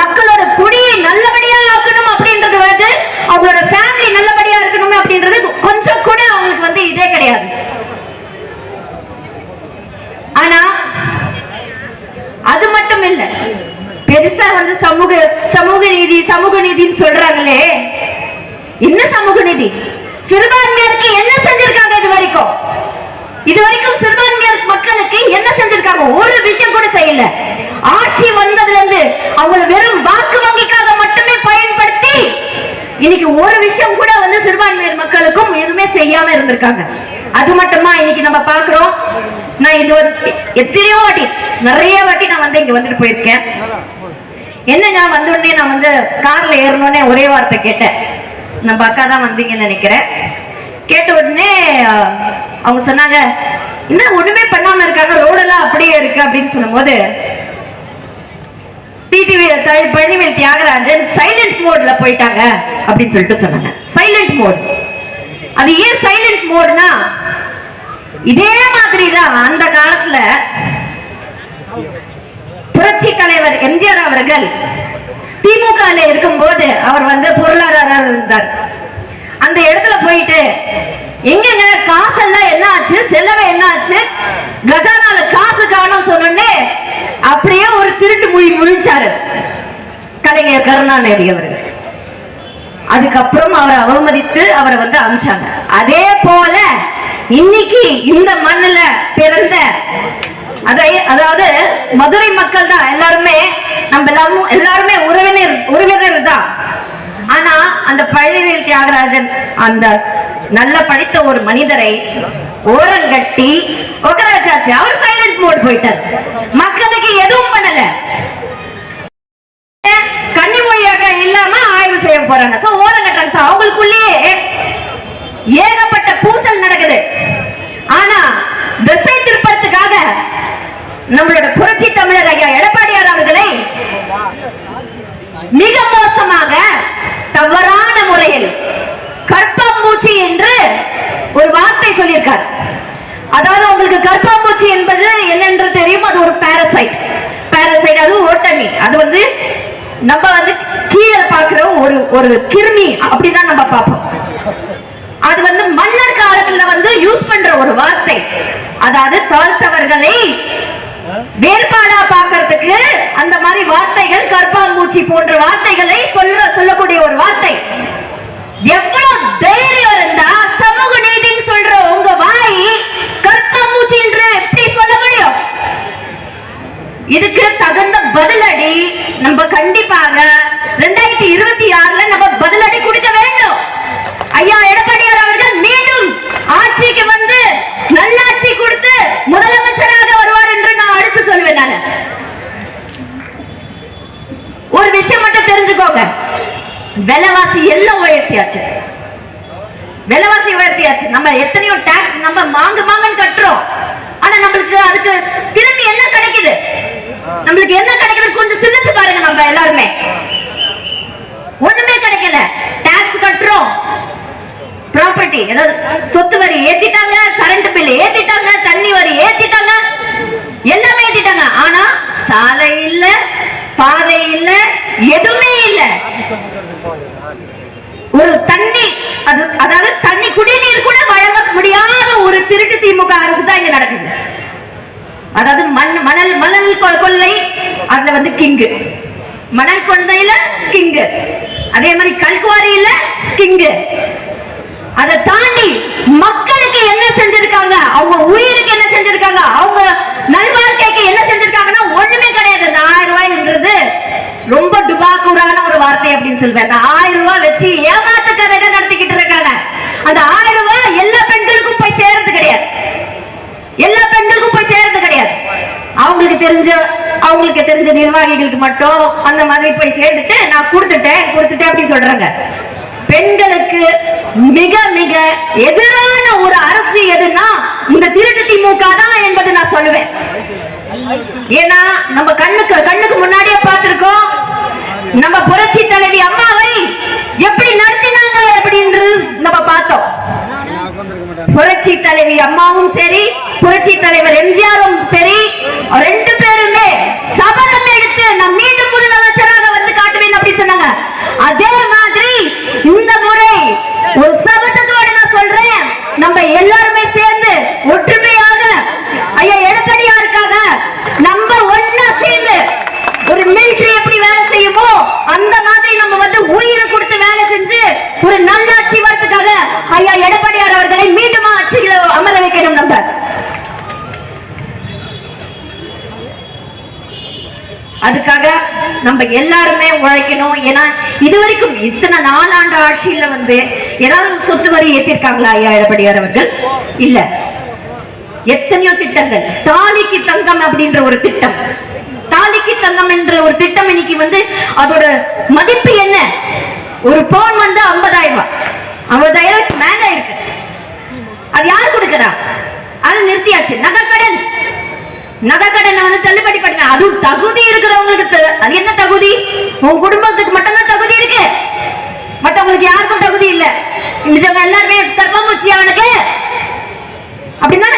மக்களோட குடியை நல்லபடியா ஆக்கணும் அப்படின்றது வந்து அவங்களோட ஃபேமிலி நல்லபடியா இருக்கணும் அப்படின்றது கொஞ்சம் கூட அவங்களுக்கு வந்து இதே கிடையாது. ஆனா அது மட்டும் இல்ல பெருசா வந்து சமூக சமூக நீதி சமூக நீதின்னு சொல்றாங்களே என்ன சமூக நீதி? சிறுபான்மையருக்கு என்ன செஞ்சிருக்காங்க இது வரைக்கும்? இது வரைக்கும் சிறுபான்மையர் மக்களுக்கு என்ன செஞ்சிருக்காங்க? ஒரு விஷயம் கூட செய்யல. ஆட்சி வந்ததுல இருந்து அவங்க வெறும் வாக்கு வங்கிக்காக மட்டுமே பயன்படுத்தி இன்னைக்கு ஒரு விஷயம் கூட வந்து சிறுபான்மையர் மக்களுக்கும் எதுவுமே செய்யாம இருந்திருக்காங்க. அது மட்டுமா இன்னைக்கு நம்ம பாக்குறோம் நான் இது ஒரு எத்தனையோ வாட்டி நிறைய வாட்டி நான் வந்து இங்க வந்துட்டு போயிருக்கேன். என்னங்க வந்த உடனே நான் வந்து கார்ல ஏறணும்னே ஒரே வார்த்தை கேட்டேன். நம்ம அக்கா தான் வந்தீங்கன்னு நினைக்கிறேன். கேட்ட உடனே அவங்க சொன்னாங்க என்ன ஒண்ணுமே பண்ணாம இருக்காங்க ரோடெல்லாம் அப்படியே இருக்கு அப்படின்னு சொல்லும்போது டிடிவி பழனிவேல் தியாகராஜன் சைலண்ட் மோட்ல போயிட்டாங்க அப்படின்னு சொல்லிட்டு சொன்னாங்க. சைலண்ட் மோட் அது ஏன் சைலண்ட் மோட்னா இதே மாதிரி தான் அந்த காலத்துல புரட்சி தலைவர் எம்ஜிஆர் அவர்கள் திமுக இருக்கும்போது அவர் வந்து பொருளாதார இருந்தார். அந்த இடத்துல போயிட்டு எங்கங்க காசெல்லாம் என்ன ஆச்சு செலவு என்ன ஆச்சு கஜானால காசு காணும் சொன்னே அப்படியே ஒரு திருட்டு மொழி முழிச்சாரு. கலைஞர் கருணாநிதி அவர்கள். அதுக்கப்புறம் அவரை அவமதித்து அவரை வந்து அமிச்சாங்க. அதே போல இன்னைக்கு இந்த மண்ணுல பிறந்த அதை அதாவது மதுரை மக்கள் தான் எல்லாருமே நம்ம எல்லாரும் எல்லாருமே உறவினர் உறவினர் தான். ஆனா அந்த பழனிவேல் தியாகராஜன் அந்த நல்ல படித்த ஒரு மனிதரை ஓரங்கட்டி உட்கார வச்சாச்சு அவர் சைலண்ட் மோட் போயிட்டார். மக்களுக்கு எதுவும் பண்ணல. கன்னிமொழியாக இல்லாம ஆய்வு செய்ய போறாங்க. சோ ஓரங்கட்டுறாங்க சோ அவங்களுக்குள்ளேயே ஏகப்பட்ட பூசல் நடக்குது. ஆனா திசை திருப்பறதுக்காக நம்மளோட புரட்சி தமிழர் ஐயா எடப்பாடியார் அவர்களை மிக மோசமாக தவறான முறையில் கற்ப கற்பாம்பூச்சி என்று ஒரு வார்த்தை சொல்லியிருக்கார். அதாவது உங்களுக்கு கற்பாம்பூச்சி என்பது என்னென்று தெரியும் அது ஒரு பாரசைட் பாரசைட் அது ஓட்டணி. அது வந்து நம்ம வந்து கீழே பார்க்கிற ஒரு ஒரு கிருமி. அப்படிதான் நம்ம பார்ப்போம். அது வந்து மன்னர் காலத்துல வந்து யூஸ் பண்ற ஒரு வார்த்தை. அதாவது தாழ்த்தவர்களை வேறுபாடா பாக்குறதுக்கு அந்த மாதிரி வார்த்தைகள் கற்பாம்பூச்சி போன்ற வார்த்தைகளை சொல்ல சொல்லக்கூடிய ஒரு வார்த்தை எவ்வளவு தைரியம் இருந்தா சமூக நீதின்னு சொல்ற உங்க வாய் கற்பாம்பூச்சி என்று எப்படி சொல்ல முடியும் இதுக்கு தகுந்த பதிலடி நம்ம கண்டிப்பாக ரெண்டாயிரத்தி இருபத்தி ஆறுல நம்ம பதிலடி கொடுக்க வேண்டும். ஐயா எடப்பாடியார் அவர்கள் மீண்டும் ஆட்சிக்கு வந்து நல்லாட்சி கொடுத்து முதலமைச்சராக வருவார் என்று நான் அடிச்சு சொல்வேன் நான். ஒரு விஷயம் மட்டும் தெரிஞ்சுக்கோங்க. விலைவாசி எல்லாம் உயர்த்தியாச்சு. விலைவாசி உயர்த்தியாச்சு. நம்ம எத்தனையோ டாக்ஸ் நம்ம மாங்கு மாங்கன்னு கட்டுறோம். ஆனா நம்மளுக்கு அதுக்கு திரும்பி என்ன கிடைக்குது? நம்மளுக்கு என்ன கிடைக்குது கொஞ்சம் சிந்திச்சு பாருங்க நம்ம எல்லாருமே ஒண்ணுமே கிடைக்கல. டாக்ஸ் கட்டுறோம். ப்ராப்பர்ட்டி ஏதாவது சொத்து வரி ஏத்திட்டாங்க கரண்ட் பில் ஏத்திட்டாங்க தண்ணி வரி ஏத்திட்டாங்க எல்லாமே ஏத்திட்டாங்க. ஆனா சாலை இல்ல பாதை இல்ல எதுவுமே இல்ல. ஒரு தண்ணி அது அதாவது தண்ணி குடிநீர் கூட வழங்க முடியாத ஒரு திருட்டு திமுக அரசு தான் இங்க நடக்குது. அதாவது மண் மணல் மணல் கொ- கொள்ளை அதுல வந்து கிங்கு. மணல் கொள்ளையில கிங்கு. அதே மாதிரி கல்குவாரியில கிங்கு. அதை தாண்டி மக்களுக்கு என்ன செஞ்சிருக்காங்க? அவங்க உயிருக்கு என்ன செஞ்சிருக்காங்க? அவங்க நல்வாழ்க்கைக்கு என்ன செஞ்சிருக்காங்கன்னா ஒண்ணுமே கிடையாது. இந்த ஆயிரம் ரூபாய்ன்றது ரொம்ப டுபாக்கூரான ஒரு வார்த்தை அப்படின்னு சொல்லுவேன் அந்த ஆயிரம் ரூபாய் வச்சு ஏமாத்து கதைகள் நடத்திக்கிட்டு இருக்காங்க. அந்த ஆயிரம் ரூபாய் எல்லா பெண்களுக்கும் போய் சேர்றது கிடையாது. எல்லா பெண்களுக்கும் போய் சேர்றது கிடையாது. அவங்களுக்கு தெரிஞ்ச அவங்களுக்கு தெரிஞ்ச நிர்வாகிகளுக்கு மட்டும் அந்த மாதிரி போய் சேர்ந்துட்டு நான் கொடுத்துட்டேன் கொடுத்துட்டேன் அப்படி சொல்றாங்க பெண்களுக்கு மிக மிக எதிரான ஒரு அரசு எதுன்னா இந்த திருட்டு திமுக தான் என்பது நான் சொல்லுவேன். ஏன்னா நம்ம கண்ணுக்கு கண்ணுக்கு முன்னாடியே பார்த்திருக்கோம். நம்ம புரட்சி தலைவி அம்மாவை எப்படி நடத்தினாங்க அப்படின்றது நம்ம பார்த்தோம். புரட்சி தலைவி அம்மாவும் சரி புரட்சி தலைவர் எம்ஜிஆரும் சரி ரெண்டு பேருமே சபதம் எடுத்து நம் மீண்டும் உயிரை கொடுத்து வேலை செஞ்சு ஒரு நல்ல நல்லாட்சி வரதுக்காக ஐயா எடப்பாடியார் அவர்களை மீண்டும் ஆட்சிகளை அமர வைக்கணும் நம்ம அதுக்காக நம்ம எல்லாருமே உழைக்கணும். ஏன்னா இது வரைக்கும் இத்தனை நாலாண்டு ஆட்சியில வந்து எல்லாரும் சொத்து வரி ஏத்திருக்காங்களா ஐயா எடப்பாடியார் அவர்கள்? இல்ல. எத்தனையோ திட்டங்கள். தாலிக்கு தங்கம் அப்படின்ற ஒரு திட்டம். தாலிக்கு தங்கம் என்ற ஒரு திட்டம் இன்னைக்கு வந்து அதோட மதிப்பு என்ன? ஒரு பவுன் வந்து ஐம்பதாயிரம் ரூபாய். ஐம்பதாயிரம் மேல இருக்கு. அது யார் கொடுக்கறா? அது நிறுத்தியாச்சு. நகைக்கடன். நகைக்கடனை வந்து தள்ளுபடி பண்ண. அது தகுதி இருக்கிறவங்களுக்கு. அது என்ன தகுதி? உன் குடும்பத்துக்கு மட்டும்தான் தகுதி இருக்கு. மத்தவங்களுக்கு யாருக்கும் தகுதி இல்ல. மிச்சவங்க எல்லாருமே கர்ப்பமூச்சி அவனுக்கு அப்படின்னா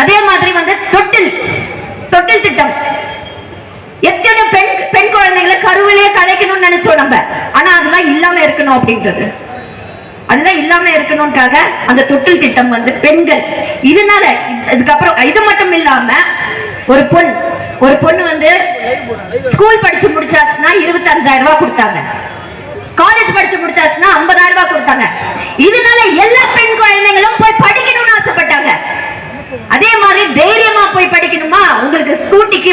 அதே மாதிரி வந்து தொட்டில் தொட்டில் திட்டம். எத்தனை பெண் பெண் குழந்தைகளை கருவிலே கலைக்கணும்னு நினைச்சோம் நம்ம. ஆனா அதெல்லாம் இல்லாம இருக்கணும் அப்படின்றது. அதெல்லாம் இல்லாம இருக்கணும்க்காக அந்த தொட்டில் திட்டம் வந்து பெண்கள். இதனால இதுக்கப்புறம் இது மட்டும் இல்லாம ஒரு பொண் ஒரு பொண்ணு வந்து ஸ்கூல் படிச்சு முடிச்சாச்சுன்னா இருபத்தஞ்சாயிரம் ரூபாய் கொடுத்தாங்க. காலேஜ் படிச்சு முடிச்சாச்சுன்னா ஐம்பதாயிரம் ரூபாய் கொடுத்தாங்க. இதனால எல்லா பெண் குழந்தைகளும் போய் படிக்கணும்னு ஆசை அதே மாதிரி தைரியமா போய் படிக்கணுமா உங்களுக்கு ஸ்கூட்டிக்கு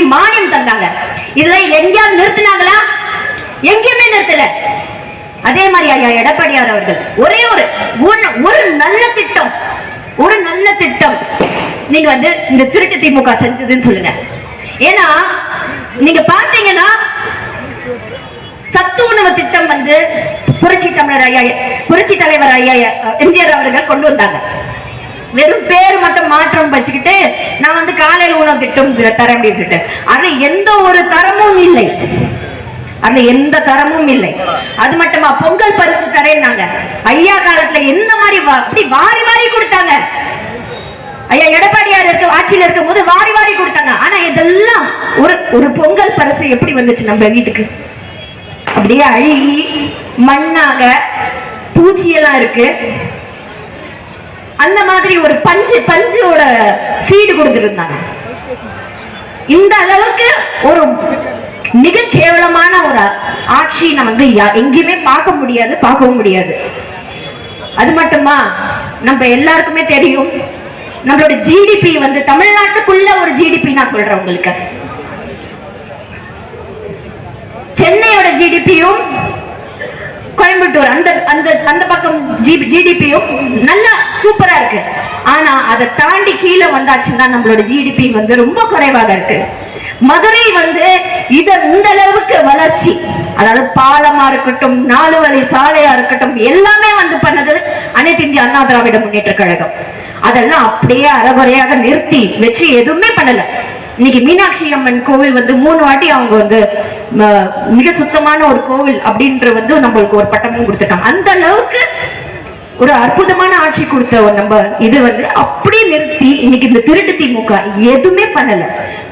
மானியம் இதுல எங்கேயாவது நிறுத்தினாங்களா? எங்கேயுமே நிறுத்தல. அதே மாதிரி ஐயா எடப்பாடியார் அவர்கள் ஒரே ஒரு ஒரு- நல்ல திட்டம் ஒரு நல்ல திட்டம். நீங்க வந்து இந்த திருட்டு திமுக செஞ்சதுன்னு சொல்லுங்க. ஏன்னா நீங்க பாத்தீங்கன்னா சத்து உணவு திட்டம் வந்து புரட்சி தமிழர் ஐயா புரட்சி தலைவர் ஐயா எம்ஜிஆர் அவர்கள் கொண்டு வந்தாங்க. வெறும் பேர் மட்டும் மாற்றம் வச்சுக்கிட்டு நான் வந்து காலையில் உணவு திட்டம் தரேன் அப்படின்னு சொல்லிட்டு. அது எந்த ஒரு தரமும் இல்லை. அதுல எந்த தரமும் இல்லை. அது மட்டுமா பொங்கல் பரிசு தரேன்னாங்க. ஐயா காலத்துல எந்த மாதிரி வா- அப்படி வாரி வாரி கொடுத்தாங்க. ஐயா எடப்பாடியார் இருக்க ஆட்சியில இருக்கும் போது வாரி வாரி கொடுத்தாங்க. ஆனா இதெல்லாம் ஒரு ஒரு பொங்கல் பரிசு எப்படி வந்துச்சு நம்ம வீட்டுக்கு? அப்படியே அழுகி மண்ணாக பூச்சியெல்லாம் இருக்கு. அந்த மாதிரி ஒரு பஞ்சு பஞ்சோட சீடு கொடுத்துருந்தாங்க. இந்த அளவுக்கு ஒரு மிக கேவலமான ஒரு ஆட்சி நம்ம வந்து யா- எங்கேயுமே பார்க்க முடியாது பார்க்கவும் முடியாது. அது மட்டுமா? நம்ம எல்லாருக்குமே தெரியும். நம்மளோட ஜிடிபி வந்து தமிழ்நாட்டுக்குள்ள ஒரு ஜிடிபி நான் சொல்றேன் உங்களுக்கு. சென்னையோட ஜிடிபியும் கோயம்புத்தூர் அந்த அந்த அந்த பக்கம் ஜிடிபியும் நல்லா சூப்பரா இருக்கு. ஆனா அதை தாண்டி கீழே வந்தாச்சுன்னா நம்மளோட ஜிடிபி வந்து ரொம்ப குறைவாக இருக்கு. மதுரை வந்து இத இந்த அளவுக்கு வளர்ச்சி. அதாவது பாலமா இருக்கட்டும் நாலு வழி சாலையா இருக்கட்டும் எல்லாமே வந்து பண்ணது அனைத்து இந்திய அண்ணா திராவிட முன்னேற்ற கழகம். அதெல்லாம் அப்படியே அறகுறையாக நிறுத்தி வச்சு எதுவுமே பண்ணல. இன்னைக்கு மீனாட்சி அம்மன் கோவில் வந்து மூணு வாட்டி அவங்க வந்து ம, மிக சுத்தமான ஒரு கோவில் அப்படின்ற வந்து நம்மளுக்கு ஒரு பட்டமும் கொடுத்துட்டாங்க. அந்த அளவுக்கு ஒரு அற்புதமான ஆட்சி கொடுத்த ஒரு நம்ம இது வந்து அப்படியே நிறுத்தி இன்னைக்கு இந்த திருட்டு திமுக எதுவுமே பண்ணல.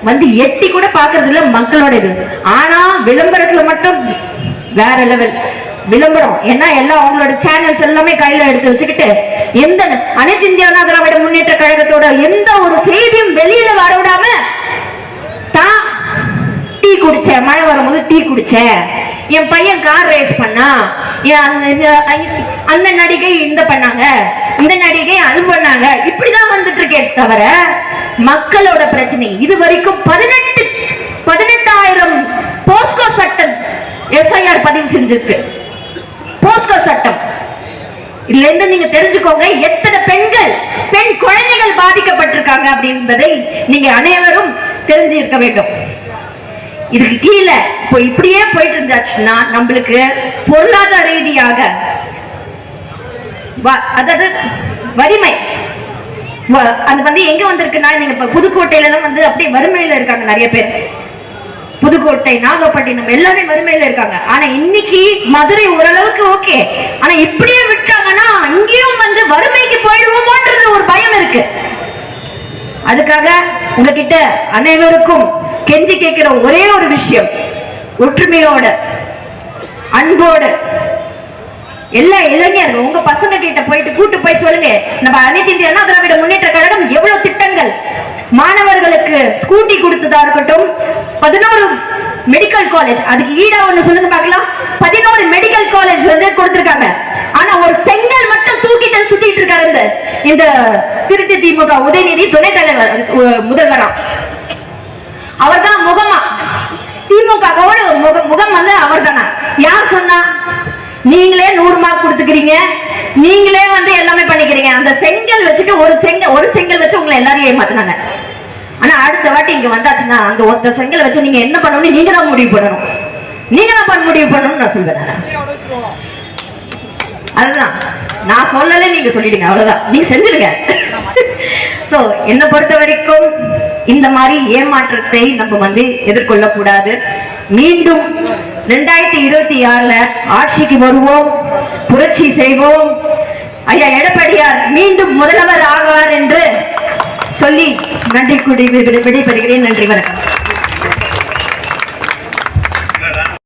வந்து எட்டி கூட பாக்குறது இல்ல மக்களோட இது. ஆனா விளம்பரத்துல மட்டும் வேற லெவல் விளம்பரம். ஏன்னா எல்லாம் அவங்களோட சேனல்ஸ் எல்லாமே கையில எடுத்து வச்சுக்கிட்டு எந்த அனைத்து இந்திய திராவிட முன்னேற்ற கழகத்தோட எந்த ஒரு செய்தியும் வெளியில வர விடாம தான் டீ குடிச்சேன் மழை வரும்போது டீ குடிச்சேன் என் பையன் கார் ரேஸ் பண்ணா. அந்த நடிகை இந்த பண்ணாங்க. இந்த நடிகை அது பண்ணாங்க. இப்படிதான் வந்துட்டு இருக்கே தவிர மக்களோட பிரச்சனை. இது வரைக்கும் பதினெட்டு பதினெட்டாயிரம் போஸ்கோ சட்டம் எஃப்ஐஆர் பதிவு செஞ்சிருக்கு. போஸ்கோ சட்டம். இதுல இருந்து நீங்க தெரிஞ்சுக்கோங்க எத்தனை பெண்கள் பெண் குழந்தைகள் பாதிக்கப்பட்டிருக்காங்க அப்படின்றதை நீங்க அனைவரும் தெரிஞ்சு இருக்க வேண்டும். இதுக்கு கீழே இப்போ இப்படியே போயிட்டு இருந்தாச்சுன்னா நம்மளுக்கு பொருளாதார ரீதியாக வ- அதாவது வறுமை. வ- அது வந்து எங்க வந்திருக்குன்னா நீங்க இப்ப புதுக்கோட்டையில எல்லாம் வந்து அப்படியே வறுமையில இருக்காங்க நிறைய பேர். புதுக்கோட்டை நாகப்பட்டினம் எல்லாமே வறுமையில இருக்காங்க. ஆனா இன்னைக்கு மதுரை ஓரளவுக்கு ஓகே. ஆனா இப்படியே விட்டாங்கன்னா அங்கேயும் வந்து வறுமைக்கு போயிடுவோமோன்றது ஒரு பயம் இருக்கு. அதுக்காக உங்ககிட்ட அனைவருக்கும் கெஞ்சி கேட்கிற ஒரே ஒரு விஷயம். ஒற்றுமையோட அன்போடு. எல்லா இளைஞர் உங்க பசங்க கிட்ட போயிட்டு கூட்டு போய் சொல்லுங்க நம்ம அனைத்து இந்திய அண்ணா திராவிட முன்னேற்ற கழகம் எவ்வளவு திட்டங்கள்? மாணவர்களுக்கு ஸ்கூட்டி கொடுத்ததா இருக்கட்டும் பதினோரு மெடிக்கல் காலேஜ் அதுக்கு ஈடா ஒண்ணு சொல்லுங்க பார்க்கலாம். பதினோரு மெடிக்கல் காலேஜ் வந்து கொடுத்திருக்காங்க. ஒரு செங்கல் மட்டும் தூக்கிட்டு சுத்திட்டு இருக்காரு இந்த இந்த திருச்சி திமுக உதயநிதி துணைத் தலைவர் முதல்வரா. அவர் அவர்தான் முகமா. திமுகவோட முகம் வந்து அவர்தானா. யார் சொன்னா நீங்களே நூறு மார்க் கொடுத்துக்கிறீங்க. நீங்களே வந்து எல்லாமே பண்ணிக்கிறீங்க. அந்த செங்கல் வச்சுட்டு ஒரு செங்கல் ஒரு செங்கல் வச்சு உங்களை எல்லாரையும் ஏமாத்தினாங்க. ஆனா அடுத்த வாட்டி இங்க வந்தாச்சுன்னா அந்த ஒத்த செங்கல் வச்சு நீங்க என்ன பண்ணணும்னு நீங்க தான் முடிவு பண்ணணும். நீங்க தான் பண்ண முடிவு பண்ணணும்னு நான் சொல்றேன். அதுதான். நான் சொல்லல நீங்க சொல்லிடுங்க அவ்வளவுதான். நீங்க செஞ்சிருங்க சோ என்னை பொறுத்த வரைக்கும் இந்த மாதிரி ஏமாற்றத்தை நம்ம வந்து எதிர்கொள்ள கூடாது மீண்டும் ரெண்டாயிரத்தி இருபத்தி ஆறுல ஆட்சிக்கு வருவோம் புரட்சி செய்வோம். ஐயா எடப்பாடியார் மீண்டும் முதல்வர் ஆவார் என்று சொல்லி நன்றி கூடி விடைபெறுகிறேன். நன்றி வணக்கம்.